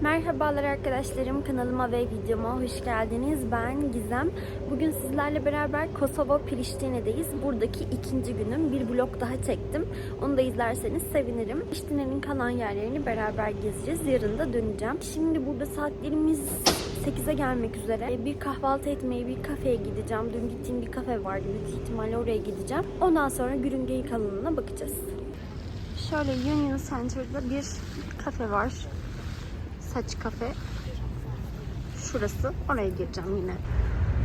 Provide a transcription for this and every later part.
Merhabalar arkadaşlarım kanalıma ve videoma hoş geldiniz. Ben Gizem. Bugün sizlerle beraber Kosova Priştine'deyiz. Buradaki ikinci günüm. Bir vlog daha çektim. Onu da izlerseniz sevinirim. Priştine'nin kalan yerlerini beraber gezeceğiz. Yarın da döneceğim. Şimdi burada saatlerimiz 8'e gelmek üzere. Bir kahvaltı etmeye bir kafeye gideceğim. Dün gittiğim bir kafe vardı. Büyük ihtimalle oraya gideceğim. Ondan sonra Gürünge'yi kalınına bakacağız. Şöyle Union Center'da bir kafe var. Saç kafe. Şurası. Oraya gireceğim yine.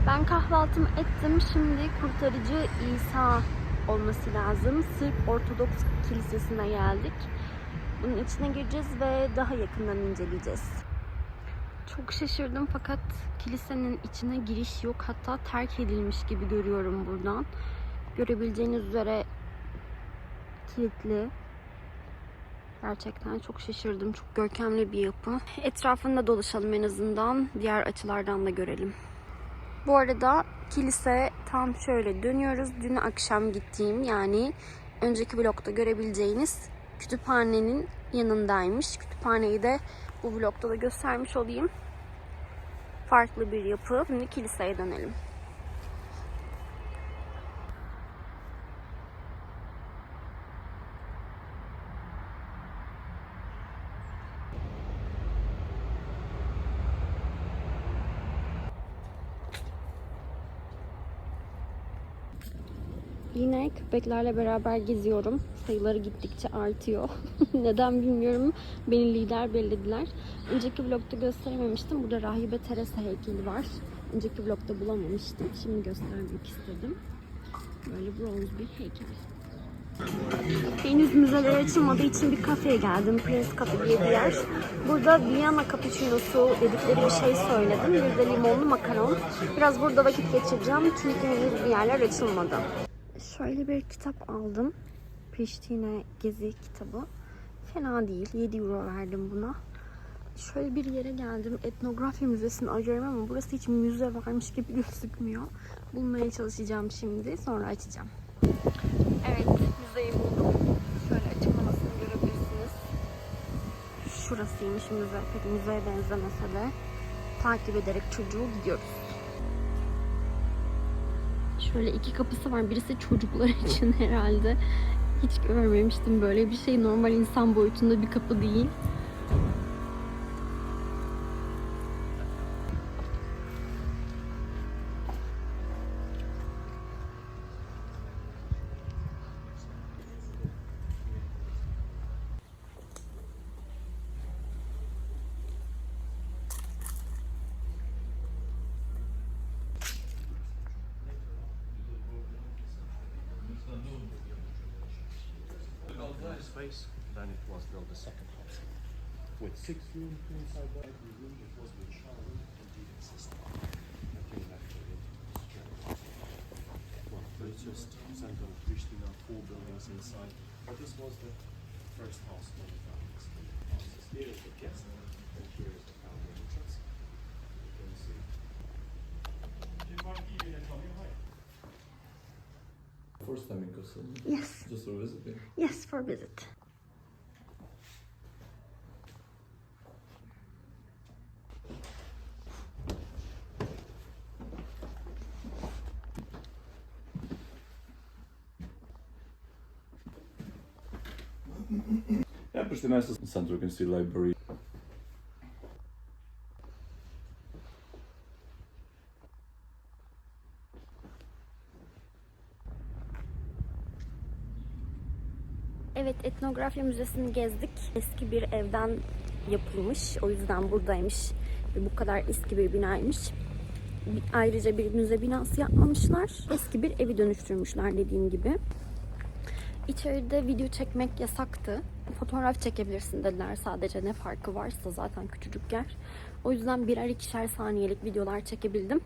Ben kahvaltımı ettim. Şimdi kurtarıcı İsa olması lazım. Sırp Ortodoks Kilisesi'ne geldik. Bunun içine gireceğiz ve daha yakından inceleyeceğiz. Çok şaşırdım fakat kilisenin içine giriş yok. Hatta terk edilmiş gibi görüyorum buradan. Görebileceğiniz üzere kilitli. Gerçekten çok şaşırdım. Çok görkemli bir yapı. Etrafında dolaşalım en azından. Diğer açılardan da görelim. Bu arada kilise tam şöyle dönüyoruz. Dün akşam gittiğim yani önceki vlogda görebileceğiniz kütüphanenin yanındaymış. Kütüphaneyi de bu vlogda da göstermiş olayım. Farklı bir yapı. Şimdi kiliseye dönelim. Yine köpeklerle beraber geziyorum. Sayıları gittikçe artıyor. Neden bilmiyorum. Beni lider bellediler. Önceki vlogda gösterememiştim. Burada Rahibe Teresa heykeli var. Önceki vlogda bulamamıştım. Şimdi göstermek istedim. Böyle bronz bir heykel. Henüz müzeler açılmadığı için bir kafeye geldim. Prince Cafe diye bir yer. Burada Viyana cappuccino'su dedikleri bir şey söyledim. Bir de limonlu makaron. Biraz burada vakit geçireceğim. Çünkü henüz bir yerler açılmadı. Şöyle bir kitap aldım. Priştine Gezi kitabı. Fena değil. 7 euro verdim buna. Şöyle bir yere geldim. Etnografya müzesini arıyorum ama burası hiç müze varmış gibi gözükmüyor. Bulmaya çalışacağım şimdi. Sonra açacağım. Evet, müzeyi buldum. Şöyle açıklamasını görebilirsiniz. Şurasıymış müze. Pek müzeye benzemese de takip ederek çocuğu gidiyoruz. Şöyle iki kapısı var. Birisi çocuklar için herhalde. Hiç görmemiştim böyle bir şey. Normal insan boyutunda bir kapı değil. Space, then it was built the second house. With six rooms inside that every room, it was with shower and heating system. That came actually straight. Well, but it's just center of Pristina, four buildings inside. But this was the first house found this. houses. Here is the guest, and here is the Yes. Just for visiting? Yes, for a visit. yeah, Pristina has a Central Library. Etnografya müzesini gezdik. Eski bir evden yapılmış. O yüzden buradaymış. Bu kadar eski bir binaymış. Ayrıca bir müze binası yapmamışlar. Eski bir evi dönüştürmüşler dediğim gibi. İçeride video çekmek yasaktı. Fotoğraf çekebilirsin dediler sadece ne farkı varsa zaten küçücük yer. O yüzden birer ikişer saniyelik videolar çekebildim.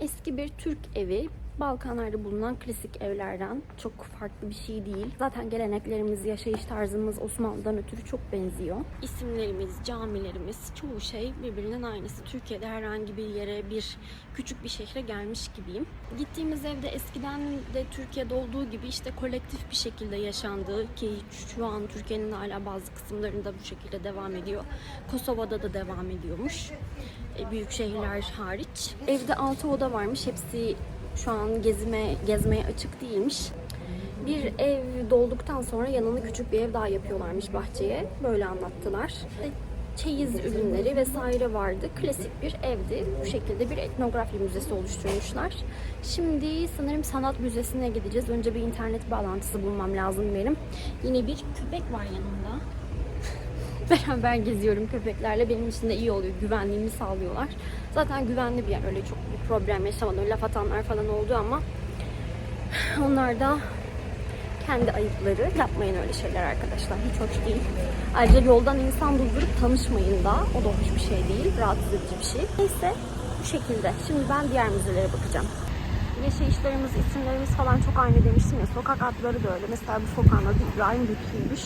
Eski bir Türk evi. Balkanlarda bulunan klasik evlerden çok farklı bir şey değil. Zaten geleneklerimiz, yaşayış tarzımız Osmanlı'dan ötürü çok benziyor. İsimlerimiz, camilerimiz, çoğu şey birbirinin aynısı. Türkiye'de herhangi bir yere, bir küçük bir şehre gelmiş gibiyim. Gittiğimiz evde eskiden de Türkiye'de olduğu gibi işte kolektif bir şekilde yaşandığı ki şu an Türkiye'nin hala bazı kısımlarında bu şekilde devam ediyor. Kosova'da da devam ediyormuş. E, büyük şehirler hariç. Evde 6 oda varmış. Hepsi şu an gezime gezmeye açık değilmiş. Bir ev dolduktan sonra yanına küçük bir ev daha yapıyorlarmış bahçeye. Böyle anlattılar. Çeyiz ürünleri vesaire vardı. Klasik bir evdi. Bu şekilde bir etnografi müzesi oluşturmuşlar. Şimdi sanırım sanat müzesine gideceğiz. Önce bir internet bağlantısı bulmam lazım benim. Yine bir köpek var yanımda. Beraber geziyorum köpeklerle. Benim için de iyi oluyor. Güvenliğimi sağlıyorlar. Zaten güvenli bir yer. Öyle çok problem yaşamadım. Laf atanlar falan oldu ama onlar da kendi ayıpları. Yapmayın öyle şeyler arkadaşlar. Hiç hoş değil. Ayrıca yoldan insan durdurup tanışmayın da. O da hoş bir şey değil. Rahatsız edici bir şey. Neyse bu şekilde. Şimdi ben diğer müzelere bakacağım. Yaşayışlarımız, isimlerimiz falan çok aynı demiştim ya. Sokak adları da öyle. Mesela bu sokağın adı İbrahim Lütfü'ymüş.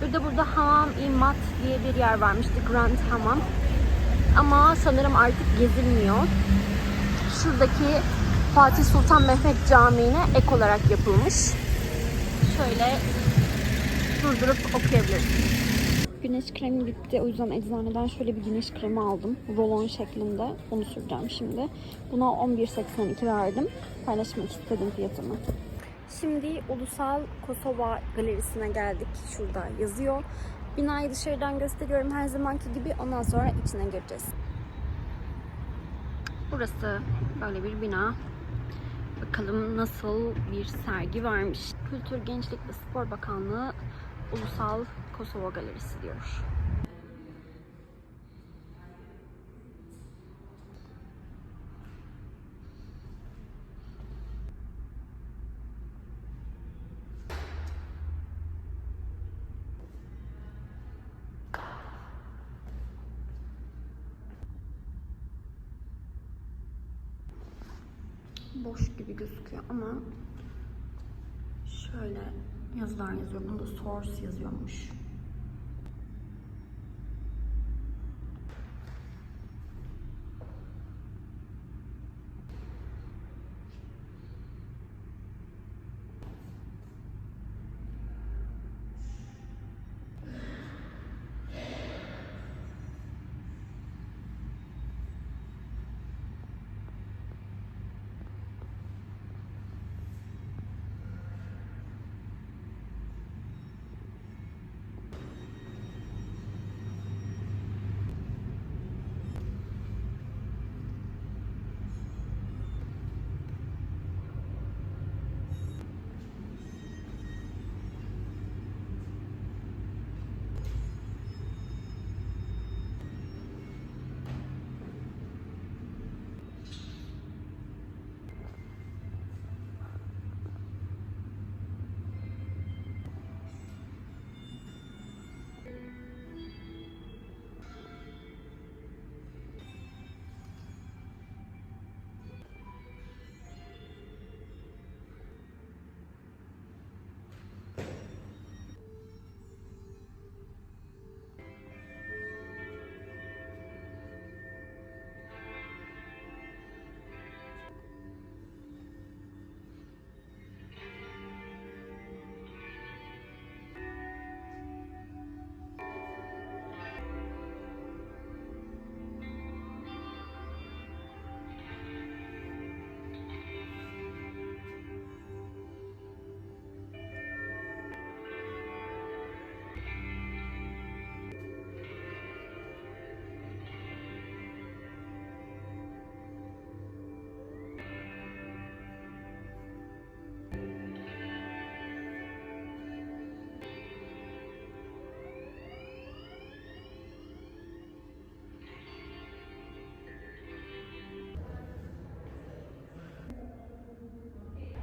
Bir de burada Hamam İmat diye bir yer varmış. The Grand Hamam. Ama sanırım artık gezilmiyor. Şuradaki Fatih Sultan Mehmet Camii'ne ek olarak yapılmış. Şöyle durdurup okuyabiliriz. Güneş kremi bitti. O yüzden eczaneden şöyle bir güneş kremi aldım. Rolon şeklinde. Onu süreceğim şimdi. Buna 11.82 verdim. Paylaşmak istedim fiyatını. Şimdi Ulusal Kosova Galerisi'ne geldik. Şurada yazıyor. Binayı dışarıdan gösteriyorum her zamanki gibi. Ondan sonra içine gireceğiz. Burası böyle bir bina. Bakalım nasıl bir sergi varmış. Kültür, Gençlik ve Spor Bakanlığı Ulusal Kosova Galerisi diyor. boş gibi gözüküyor ama şöyle yazılar yazıyor. Bunda source yazıyormuş.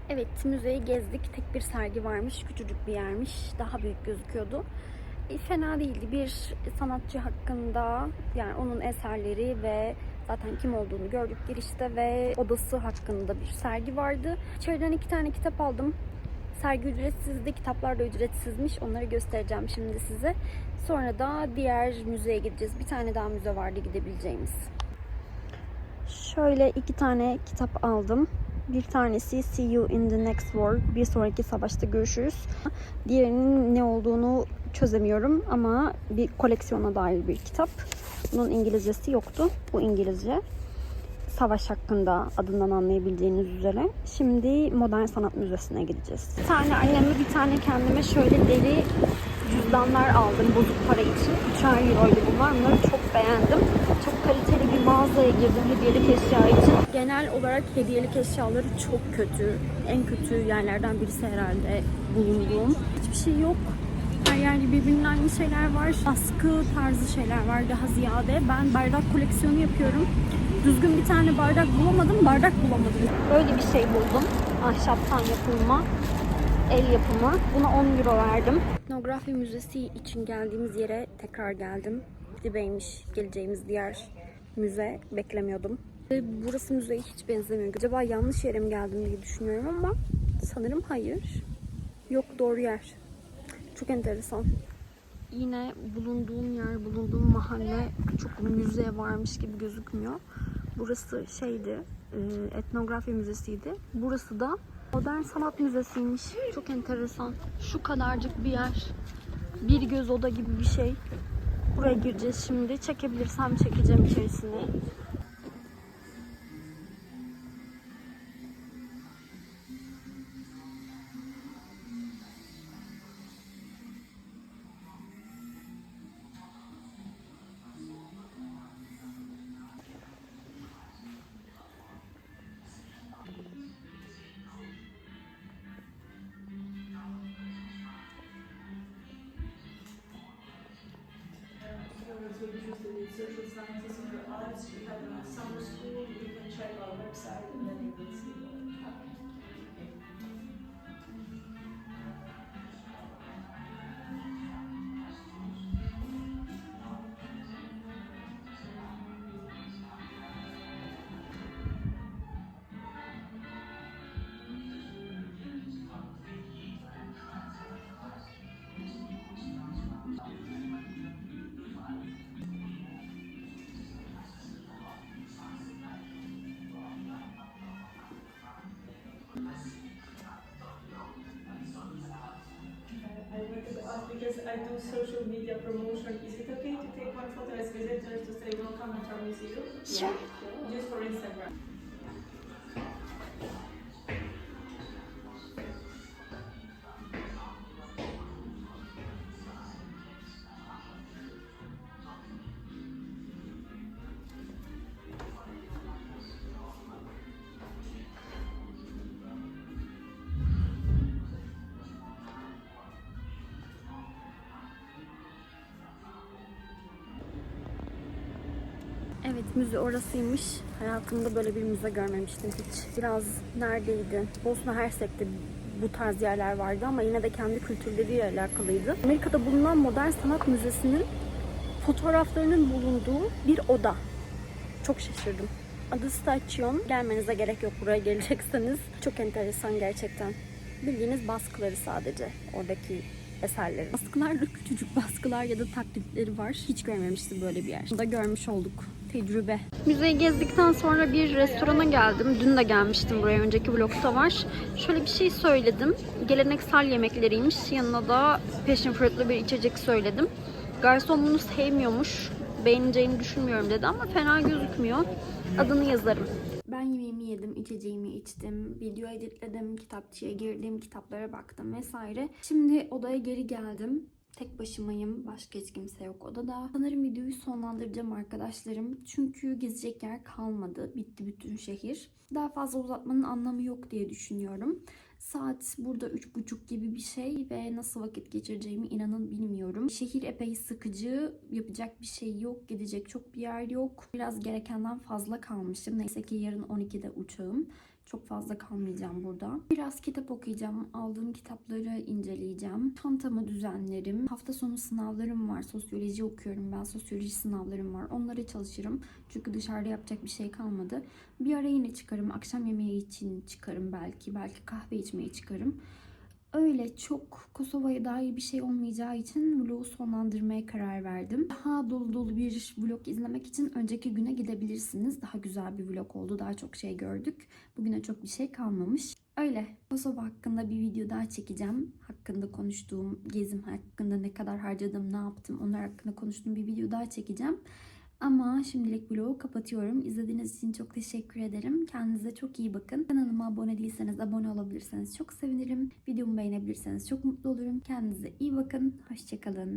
Evet, müzeyi gezdik. Tek bir sergi varmış. Küçücük bir yermiş. Daha büyük gözüküyordu. E, fena değildi. Bir sanatçı hakkında yani onun eserleri ve Zaten kim olduğunu gördük girişte ve odası hakkında bir sergi vardı. İçeriden iki tane kitap aldım. Sergi ücretsizdi, kitaplar da ücretsizmiş. Onları göstereceğim şimdi size. Sonra da diğer müzeye gideceğiz. Bir tane daha müze vardı gidebileceğimiz. Şöyle iki tane kitap aldım. Bir tanesi See You in the Next War. Bir sonraki savaşta görüşürüz. Diğerinin ne olduğunu çözemiyorum ama bir koleksiyona dair bir kitap. Bunun İngilizcesi yoktu. Bu İngilizce. Savaş hakkında adından anlayabileceğiniz üzere. Şimdi Modern Sanat Müzesi'ne gideceğiz. Bir tane anneme bir tane kendime şöyle deri cüzdanlar aldım bozuk para için. 3'er euroydu bunlar. Bunları çok beğendim. Çok kaliteli mağazaya girdim hediyelik eşya için. Genel olarak hediyelik eşyaları çok kötü. En kötü yerlerden birisi herhalde bulunduğum. Hiçbir şey yok. Her yerde birbirinden aynı şeyler var. Askı tarzı şeyler var daha ziyade. Ben bardak koleksiyonu yapıyorum. Düzgün bir tane bardak bulamadım, bardak bulamadım. Böyle bir şey buldum. Ahşaptan yapılma, el yapımı. Buna 10 euro verdim. Etnografi Müzesi için geldiğimiz yere tekrar geldim. Dibeymiş geleceğimiz diğer müze. Beklemiyordum. Burası müzeye hiç benzemiyor. Acaba yanlış yere mi geldim diye düşünüyorum ama sanırım hayır. Yok doğru yer. Çok enteresan. Yine bulunduğum yer, bulunduğum mahalle çok müze varmış gibi gözükmüyor. Burası şeydi, e, etnografi müzesiydi. Burası da modern sanat müzesiymiş. Çok enteresan. Şu kadarcık bir yer. Bir göz oda gibi bir şey. Buraya gireceğiz şimdi. Çekebilirsem çekeceğim içerisini. So we choose the social sciences the arts, we have a summer school, you can check our website and then you will see I wanted to ask because I do social media promotion. Is it okay to take one photo as visitors to say welcome at our museum? Sure. Just for Instagram. Evet müze orasıymış. Hayatımda böyle bir müze görmemiştim hiç. Biraz neredeydi? Bosna Hersek'te bu tarz yerler vardı ama yine de kendi kültürleriyle alakalıydı. Amerika'da bulunan Modern Sanat Müzesi'nin fotoğraflarının bulunduğu bir oda. Çok şaşırdım. Adı Station. Gelmenize gerek yok buraya gelecekseniz. Çok enteresan gerçekten. Bildiğiniz baskıları sadece oradaki eserlerin. Baskılar da küçücük baskılar ya da taklitleri var. Hiç görmemiştim böyle bir yer. Bunu da görmüş olduk. Tecrübe. Müzeyi gezdikten sonra bir restorana geldim. Dün de gelmiştim buraya. Önceki vlogta var. Şöyle bir şey söyledim. Geleneksel yemekleriymiş. Yanına da passion fruit'lu bir içecek söyledim. Garson bunu sevmiyormuş. Beğeneceğini düşünmüyorum dedi ama fena gözükmüyor. Adını yazarım. Ben yemeğimi yedim, içeceğimi içtim, video editledim, kitapçıya girdim, kitaplara baktım vesaire. Şimdi odaya geri geldim. Tek başımayım. Başka hiç kimse yok odada. Sanırım videoyu sonlandıracağım arkadaşlarım. Çünkü gezecek yer kalmadı. Bitti bütün şehir. Daha fazla uzatmanın anlamı yok diye düşünüyorum. Saat burada üç buçuk gibi bir şey ve nasıl vakit geçireceğimi inanın bilmiyorum. Şehir epey sıkıcı. Yapacak bir şey yok. Gidecek çok bir yer yok. Biraz gerekenden fazla kalmışım. Neyse ki yarın 12'de uçağım. Çok fazla kalmayacağım burada. Biraz kitap okuyacağım. Aldığım kitapları inceleyeceğim. Çantamı düzenlerim. Hafta sonu sınavlarım var. Sosyoloji okuyorum ben. Sosyoloji sınavlarım var. Onlara çalışırım. Çünkü dışarıda yapacak bir şey kalmadı. Bir ara yine çıkarım. Akşam yemeği için çıkarım belki. Belki kahve içmeye çıkarım. Öyle çok Kosova'ya dair bir şey olmayacağı için vlogu sonlandırmaya karar verdim. Daha dolu dolu bir vlog izlemek için önceki güne gidebilirsiniz. Daha güzel bir vlog oldu. Daha çok şey gördük. Bugüne çok bir şey kalmamış. Öyle. Kosova hakkında bir video daha çekeceğim. Hakkında konuştuğum, gezim hakkında ne kadar harcadım, ne yaptım onlar hakkında konuştuğum bir video daha çekeceğim. Ama şimdilik vlogu kapatıyorum. İzlediğiniz için çok teşekkür ederim. Kendinize çok iyi bakın. Kanalıma abone değilseniz abone olabilirseniz çok sevinirim. Videomu beğenebilirseniz çok mutlu olurum. Kendinize iyi bakın. Hoşçakalın.